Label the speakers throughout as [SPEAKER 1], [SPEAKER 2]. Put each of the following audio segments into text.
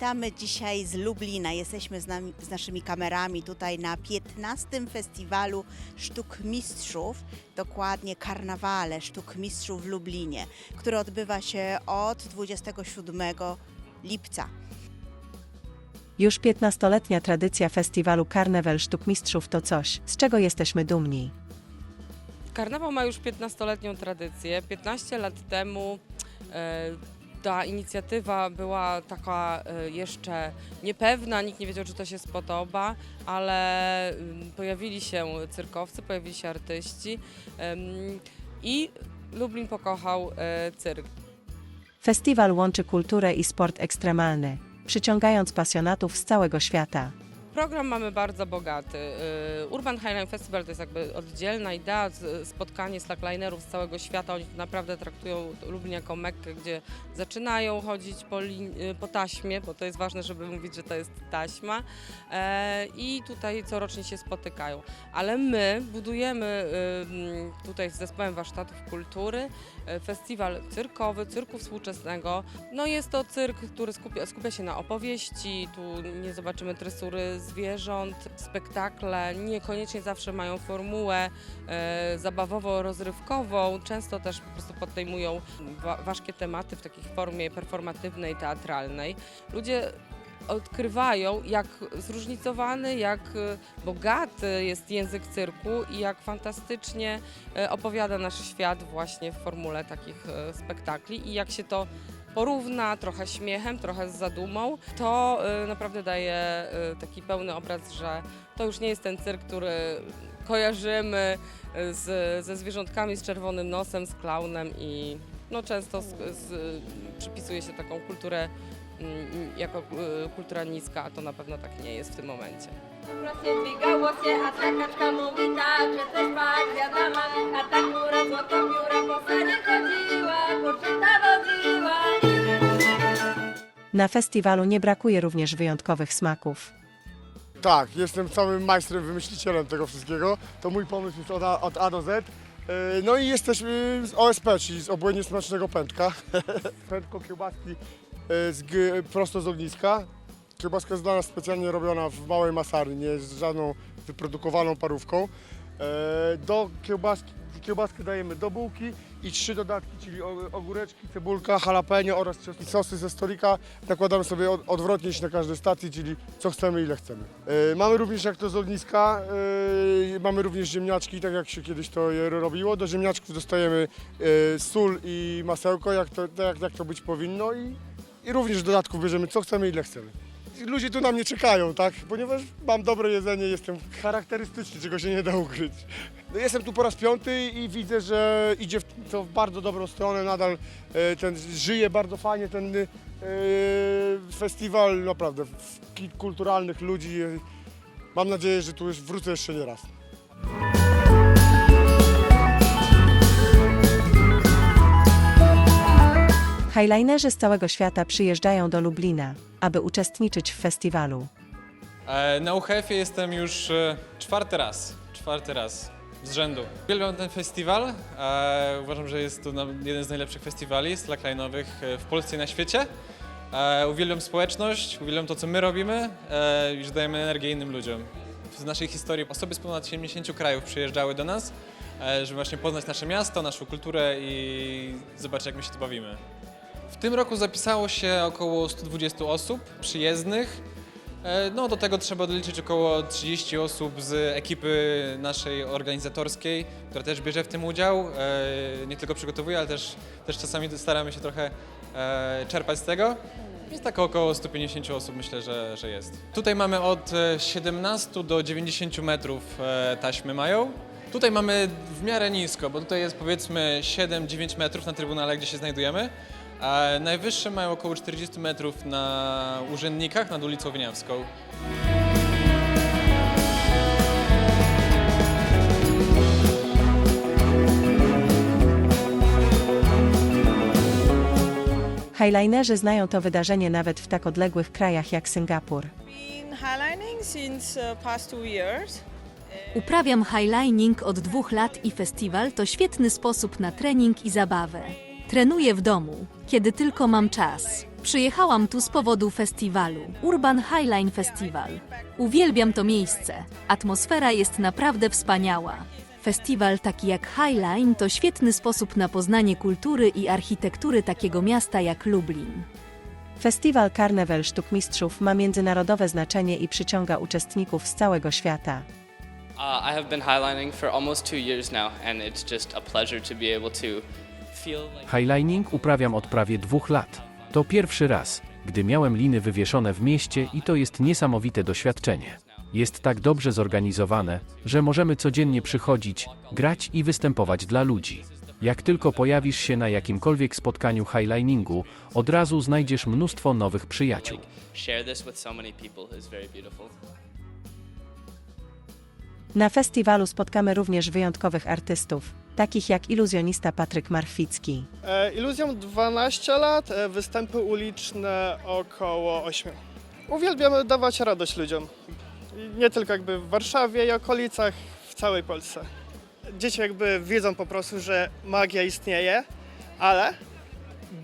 [SPEAKER 1] Witamy dzisiaj z Lublina. Jesteśmy z, nami, z naszymi kamerami tutaj na 15. Festiwalu Sztuk Mistrzów, dokładnie Karnawale Sztuk Mistrzów w Lublinie, który odbywa się od 27 lipca.
[SPEAKER 2] Już 15-letnia tradycja festiwalu Karnewel Sztuk Mistrzów to coś, z czego jesteśmy dumni.
[SPEAKER 3] Karnawał ma już 15-letnią tradycję. 15 lat temu e, ta inicjatywa była taka e, jeszcze niepewna, nikt nie wiedział, czy to się spodoba, ale mm, pojawili się cyrkowcy, pojawili się artyści i Lublin pokochał e, cyrk.
[SPEAKER 2] Festiwal łączy kulturę i sport ekstremalny, przyciągając pasjonatów z całego świata.
[SPEAKER 3] Program mamy bardzo bogaty. Y, Urban Highline Festival to jest jakby oddzielna idea, spotkanie slacklinerów z całego świata. Oni naprawdę traktują Lublin jako Mekkę, gdzie zaczynają chodzić po, y, po taśmie, bo to jest ważne, żeby mówić, że to jest taśma. E, I tutaj corocznie się spotykają. Ale my budujemy tutaj z zespołem warsztatów kultury e, festiwal cyrkowy, cyrku współczesnego. No jest to cyrk, który skupia, skupia się na opowieści, tu nie zobaczymy tresury zwierząt, spektakle niekoniecznie zawsze mają formułę e, zabawowo-rozrywkową, często też po prostu podejmują wa- ważkie tematy w takiej formie performatywnej, teatralnej. Ludzie odkrywają, jak zróżnicowany, jak e, bogaty jest język cyrku i jak fantastycznie e, opowiada nasz świat właśnie w formule takich spektakli i jak się to porówna trochę śmiechem, trochę z zadumą, to y, naprawdę daje y, taki pełny obraz, że to już nie jest ten cyrk, który kojarzymy y, z, ze zwierzątkami, z czerwonym nosem, z klaunem i no, często z, z, przypisuje się taką kulturę jako y, kultura niska, a to na pewno tak nie jest w tym momencie.
[SPEAKER 4] Prosie dźwigało się, a ta kaczka mówi tak, że też spać wiadama, a ta kura złotopióra po sanie chodziła, kurczyta wodziła.
[SPEAKER 2] Na festiwalu nie brakuje również wyjątkowych smaków.
[SPEAKER 5] Tak, jestem całym majstrem, wymyślicielem tego wszystkiego. To mój pomysł jest od A, od A do Z. No i jesteśmy z OSP, czyli z obłędnie smacznego pęczka. Pęczko kiełbaski z, g- prosto z ogniska. Kiełbaska jest dla nas specjalnie robiona w małej masarni, nie z żadną wyprodukowaną parówką. Yy, Do kiełbaski, kiełbaskę dajemy do bułki i trzy dodatki, czyli ogóreczki, cebulka, jalapeno oraz sosy ze stolika. Nakładamy sobie od, odwrotnie na każdej stacji, czyli co chcemy, ile chcemy. Yy, mamy również jak to z ogniska, mamy również ziemniaczki, tak jak się kiedyś to je robiło. Do ziemniaczków dostajemy sól i masełko, jak to, jak, jak to być powinno i, i również dodatków bierzemy co chcemy, ile chcemy. Ludzie tu na mnie czekają, tak? Ponieważ mam dobre jedzenie, jestem charakterystyczny, czego się nie da ukryć. No jestem tu po raz piąty i widzę, że idzie w, to w bardzo dobrą stronę. Nadal e, ten, żyje bardzo fajnie ten e, festiwal, naprawdę, kulturalnych ludzi. E, Mam nadzieję, że tu już wrócę jeszcze nie raz.
[SPEAKER 2] Highlinerzy z całego świata przyjeżdżają do Lublina, aby uczestniczyć w festiwalu.
[SPEAKER 6] E, Na UHF-ie jestem już e, czwarty raz, czwarty raz z rzędu. Uwielbiam ten festiwal. E, uważam, że jest to jeden z najlepszych festiwali slackline'owych e, w Polsce i na świecie. Uwielbiam społeczność, uwielbiam to, co my robimy i że dajemy energię innym ludziom. Z naszej historii osoby z ponad 70 krajów przyjeżdżały do nas, żeby właśnie poznać nasze miasto, naszą kulturę i zobaczyć, jak my się tu bawimy. W tym roku zapisało się około 120 osób przyjezdnych. E, No, do tego trzeba doliczyć około 30 osób z ekipy naszej organizatorskiej, która też bierze w tym udział. E, Nie tylko przygotowuje, ale też, też czasami staramy się trochę e, czerpać z tego. Jest tak około 150 osób, myślę, że, że jest. Tutaj mamy od e, 17 do 90 metrów taśmy mają. Tutaj mamy w miarę nisko, bo tutaj jest powiedzmy 7-9 metrów na trybunale, gdzie się znajdujemy. A najwyższe mają około 40 metrów na urzędnikach nad ulicą Wieniawską.
[SPEAKER 2] Highlinerzy znają to wydarzenie nawet w tak odległych krajach jak Singapur.
[SPEAKER 7] uh.
[SPEAKER 8] Uprawiam highlining od dwóch lat i festiwal to świetny sposób na trening i zabawę. Trenuję w domu, kiedy tylko mam czas. Przyjechałam tu z powodu festiwalu Urban Highline Festival. Uwielbiam to miejsce. Atmosfera jest naprawdę wspaniała. Festiwal taki jak Highline to świetny sposób na poznanie kultury i architektury takiego miasta jak Lublin.
[SPEAKER 2] Festiwal Karnewel Sztuk Mistrzów ma międzynarodowe znaczenie i przyciąga uczestników z całego świata.
[SPEAKER 9] Uh, I have been highlining for almost two years now, and it's just a pleasure to be able to.
[SPEAKER 10] Highlining uprawiam od prawie dwóch lat. To pierwszy raz, gdy miałem liny wywieszone w mieście i to jest niesamowite doświadczenie. Jest tak dobrze zorganizowane, że możemy codziennie przychodzić, grać i występować dla ludzi. Jak tylko pojawisz się na jakimkolwiek spotkaniu highliningu, od razu znajdziesz mnóstwo nowych przyjaciół.
[SPEAKER 2] Na festiwalu spotkamy również wyjątkowych artystów, takich jak iluzjonista Patryk Marchwicki.
[SPEAKER 11] E, Iluzją 12 lat, e, występy uliczne około 8. Uwielbiamy dawać radość ludziom. Nie tylko jakby w Warszawie i okolicach, w całej Polsce. Dzieci jakby wiedzą po prostu, że magia istnieje, ale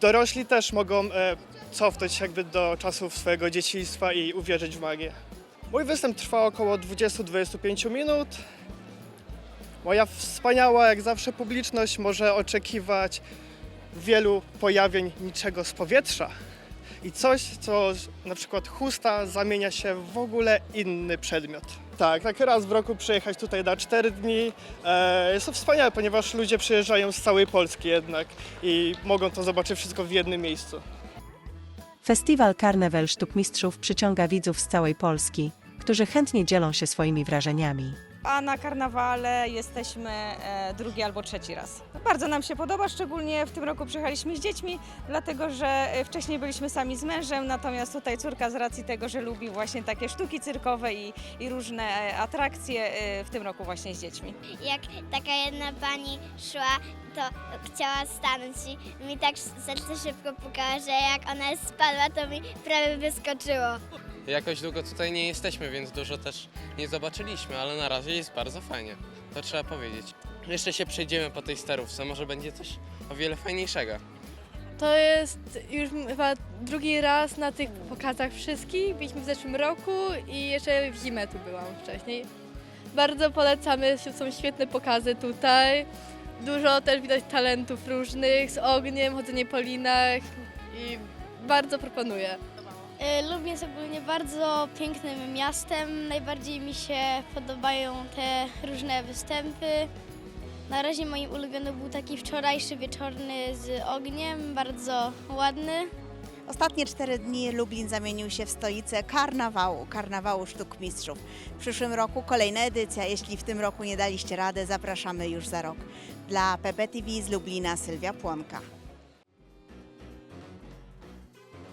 [SPEAKER 11] dorośli też mogą e, cofnąć się jakby do czasów swojego dzieciństwa i uwierzyć w magię. Mój występ trwa około 20-25 minut. Moja wspaniała, jak zawsze, publiczność może oczekiwać wielu pojawień niczego z powietrza i coś, co na przykład chusta zamienia się w w ogóle inny przedmiot. Tak, tak raz w roku przyjechać tutaj na 4 dni e, jest to wspaniałe, ponieważ ludzie przyjeżdżają z całej Polski jednak i mogą to zobaczyć wszystko w jednym miejscu.
[SPEAKER 2] Festiwal Karnewel Sztuk Mistrzów przyciąga widzów z całej Polski, którzy chętnie dzielą się swoimi wrażeniami.
[SPEAKER 7] A na karnawale jesteśmy e, drugi albo trzeci raz. Bardzo nam się podoba, szczególnie w tym roku przyjechaliśmy z dziećmi, dlatego że e, wcześniej byliśmy sami z mężem, natomiast tutaj córka z racji tego, że lubi właśnie takie sztuki cyrkowe i, i różne e, atrakcje, w tym roku właśnie z dziećmi.
[SPEAKER 4] Jak taka jedna pani szła, to chciała stanąć i mi tak serce szybko pukało, że jak ona spadła, to mi prawie wyskoczyło.
[SPEAKER 12] Jakoś długo tutaj nie jesteśmy, więc dużo też nie zobaczyliśmy, ale na razie jest bardzo fajnie. To trzeba powiedzieć. Jeszcze się przejdziemy po tej starówce, może będzie coś o wiele fajniejszego.
[SPEAKER 13] To jest już chyba drugi raz na tych pokazach wszystkich. Byliśmy w zeszłym roku i jeszcze w zimę tu byłam wcześniej. Bardzo polecamy, są świetne pokazy tutaj. Dużo też widać talentów różnych, z ogniem, chodzenie po linach i bardzo proponuję.
[SPEAKER 4] Lublin jest ogólnie bardzo pięknym miastem. Najbardziej mi się podobają te różne występy. Na razie moim ulubionym był taki wczorajszy wieczorny z ogniem, bardzo ładny.
[SPEAKER 1] Ostatnie cztery dni Lublin zamienił się w stolicę karnawału, karnawału sztuk mistrzów. W przyszłym roku kolejna edycja. Jeśli w tym roku nie daliście rady, zapraszamy już za rok. Dla PPTV z Lublina Sylwia Płonka.